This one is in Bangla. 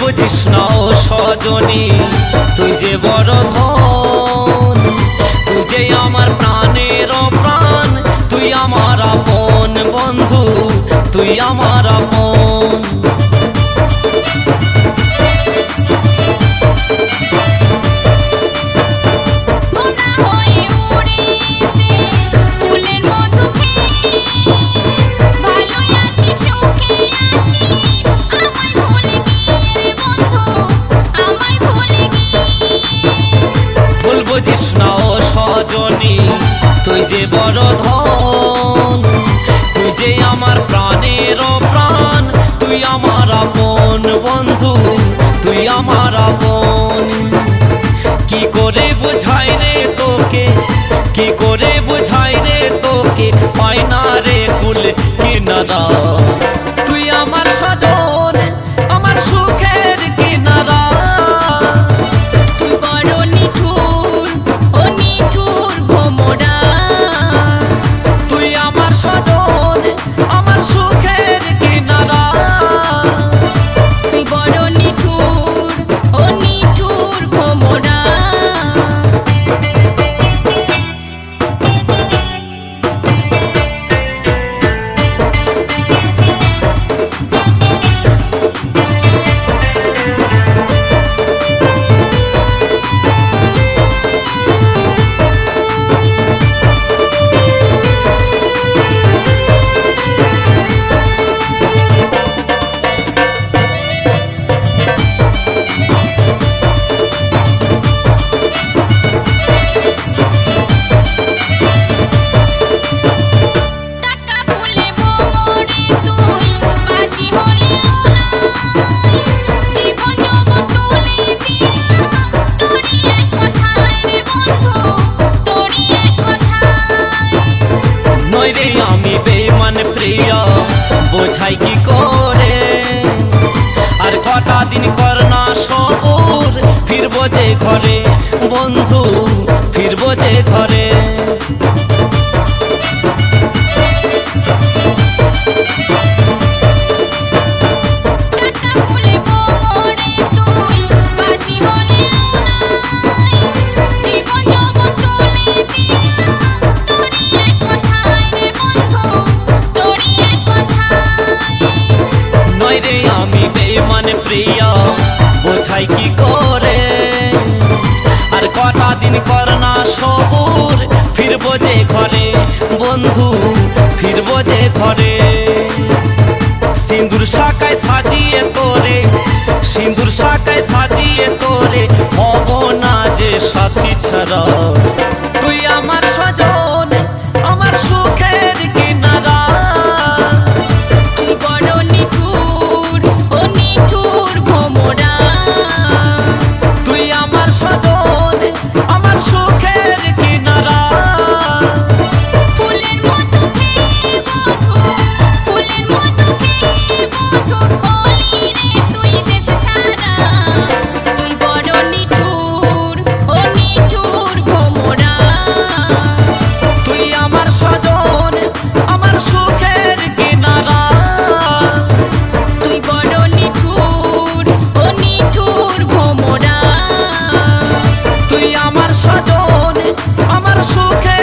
বুঝিস না সজনী, তুই যে বড় ধন, তুই যে আমার প্রাণের প্রাণ তুই আমার আপন বন্ধু, তুই আমার আপন তুই যে বড় ধন, তুই যে আমার প্রাণের প্রাণ, তুই আমার আপন বন্ধু, তুই আমার আপন। কি করে বুঝাই রে তোকে, কি করে বুঝাই রে তোকে পাই না রে কুল কিনারা। আমি বেমান প্রিয়, বোঝাই কি করে? আর কটা দিন কর না সবুর ফিরবো যে ঘরে, বন্ধু, ফিরবো যে ঘরে। রে, আমি বেমান প্রিয়। বোঝাই কি করে? আর কটা দিন কর না সবুর, ফিরবো যে ঘরে। বন্ধু, ফিরবো যে ঘরে। সিন্দুর শাখায় সাজিয়ে তোরে, সিন্দুর শাখায় সাজিয়ে তোরে, হব না যে সাথী ছাড়া। তুই আমার সজন আমার সুখের